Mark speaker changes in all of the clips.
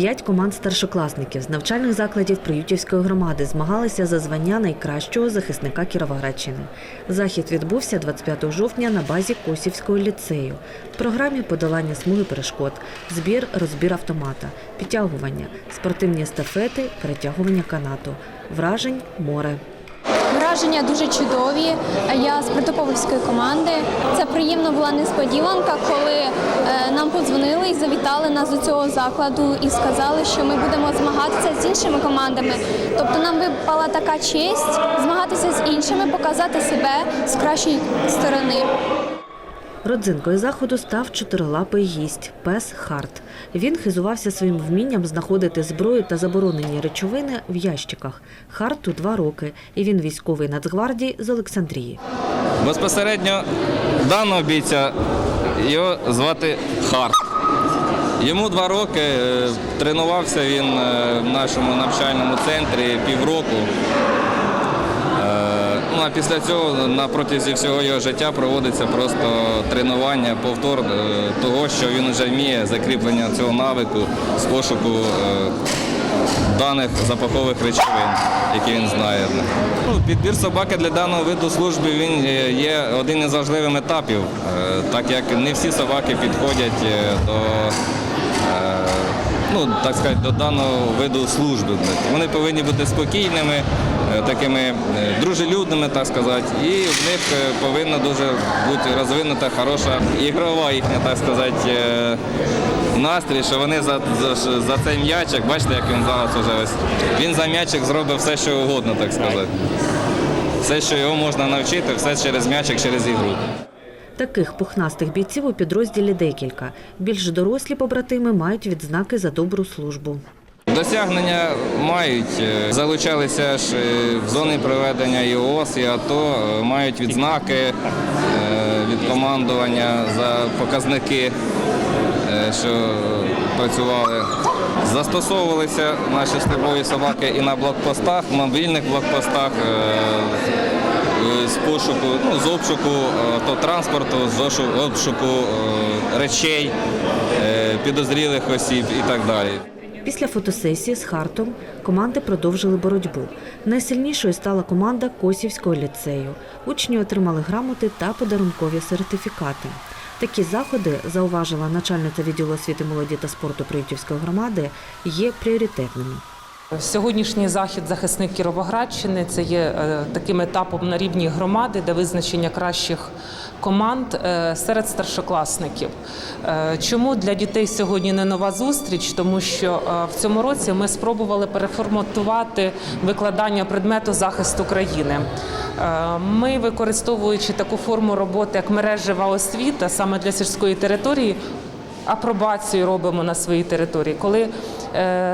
Speaker 1: П'ять команд старшокласників з навчальних закладів Приютівської громади змагалися за звання найкращого захисника Кіровоградщини. Захід відбувся 25 жовтня на базі Косівського ліцею. В програмі подолання смуги перешкод, збір, розбір автомата, підтягування, спортивні естафети, перетягування канату, вражень море.
Speaker 2: Враження дуже чудові. Я з протоповської команди. Це приємно була несподіванка, коли е, нам подзвонили і завітали нас до цього закладу і сказали, що ми будемо змагатися з іншими командами. Тобто нам випала така честь змагатися з іншими, показати себе з кращої сторони.
Speaker 1: Родзинкою заходу став чотирилапий гість пес Харт. Він хизувався своїм вмінням знаходити зброю та заборонені речовини в ящиках. Харту два роки, і він військовий Нацгвардії з Олександрії.
Speaker 3: Безпосередньо даного бійця його звати Харт. Йому два роки, е, тренувався він е, в нашому навчальному центрі півроку. Ну, а після цього на протязі всього його життя проводиться просто тренування, повтор е, того, що він вже вміє, закріплення цього навику з пошуку е, даних запахових речовин, які він знає. Ну, підбір собаки для даного виду служби він е, є один із важливих етапів, так як не всі собаки підходять до. Ну, так сказати, до даного виду служби. Вони повинні бути спокійними, е, такими е, дружелюбними, так сказати, і в них е, повинна дуже бути розвинута хороша ігрова їхня, так сказати, настрій, що вони за, за, за цей м'ячик, бачите, як він зараз уже ось, він за м'ячик зробить все, що угодно, так сказати. Все, що його можна навчити, все через м'ячик, через ігру.
Speaker 1: Таких пухнастих бійців у підрозділі декілька. Більш дорослі побратими мають відзнаки за добру службу.
Speaker 3: Досягнення мають, е, залучалися ж е, в зони проведення і ООС, і АТО, е, мають відзнаки від командування за показники, що працювали. Застосовувалися наші службові собаки і на блокпостах, мобільних блокпостах з пошуку, ну, з обшуку е, то транспорту, з обшуку е, речей, е, підозрілих осіб і так далі.
Speaker 1: Після фотосесії з Хартом команди продовжили боротьбу. Найсильнішою стала команда Косівського ліцею. Учні отримали грамоти та подарункові сертифікати. Такі заходи, зауважила начальниця відділу освіти молоді та спорту Приютівської громади, є пріоритетними.
Speaker 4: Сьогоднішній захід захисник Кіровоградщини це є е, таким етапом на рівні громади, де визначення кращих команд е, серед старшокласників. Е, Чому для дітей сьогодні не нова зустріч? Тому що в цьому році ми спробували переформатувати викладання предмету захисту країни. Е, Ми, використовуючи таку форму роботи, як мережева освіта, саме для сільської території, апробацію робимо на своїй території, коли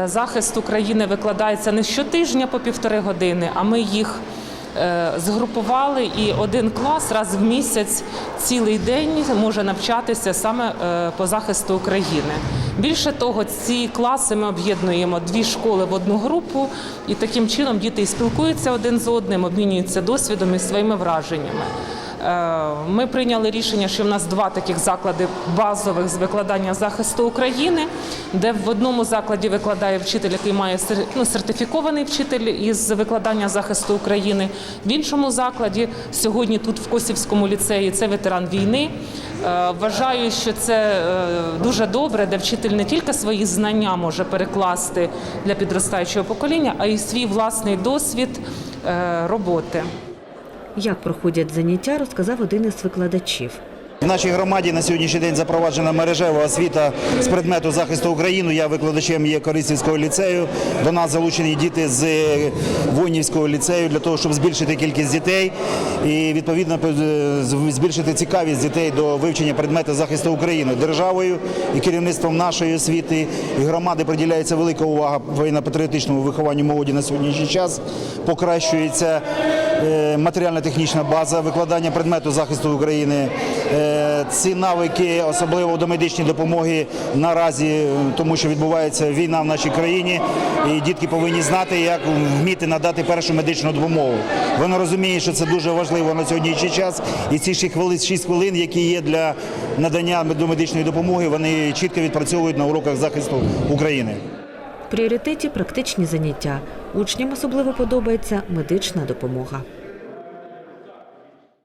Speaker 4: захист України викладається не щотижня по півтори години, а ми їх е, згрупували, і один клас раз в місяць цілий день може навчатися саме е, по захисту України. Більше того, ці класи ми об'єднуємо дві школи в одну групу, і таким чином діти спілкуються один з одним, обмінюються досвідом і своїми враженнями. Е, Ми прийняли рішення, що в нас два таких заклади базових з викладання захисту України, де в одному закладі викладає вчитель, який має ну, сертифікований вчитель із викладання захисту України. В іншому закладі сьогодні тут в Косівському ліцеї це ветеран війни. Е, Вважаю, що це е, дуже добре, де вчитель не тільки свої знання може перекласти для підростаючого покоління, а й свій власний досвід роботи.
Speaker 1: Як проходять заняття, розказав один із викладачів.
Speaker 5: В нашій громаді на сьогоднішній день запроваджена мережева освіта з предмету захисту України. Я викладачем є Корисівського ліцею. До нас залучені діти з воїнівського ліцею для того, щоб збільшити кількість дітей і відповідно збільшити цікавість дітей до вивчення предмету захисту України державою і керівництвом нашої освіти і громади приділяється велика увага воєнно-патріотичному вихованню молоді на сьогоднішній час. Покращується матеріально-технічна база викладання предмету захисту України. Е, Ці навики, особливо до медичної допомоги, наразі, е, тому що відбувається війна в нашій країні, і дітки повинні знати, як вміти надати першу медичну допомогу. Вони розуміють, що це дуже важливо на сьогоднішній час, і ці 6 хвилин, 6 хвилин, які є для надання медичної допомоги, вони чітко відпрацьовують на уроках захисту України.
Speaker 1: Пріоритеті практичні заняття. Учням особливо подобається медична допомога.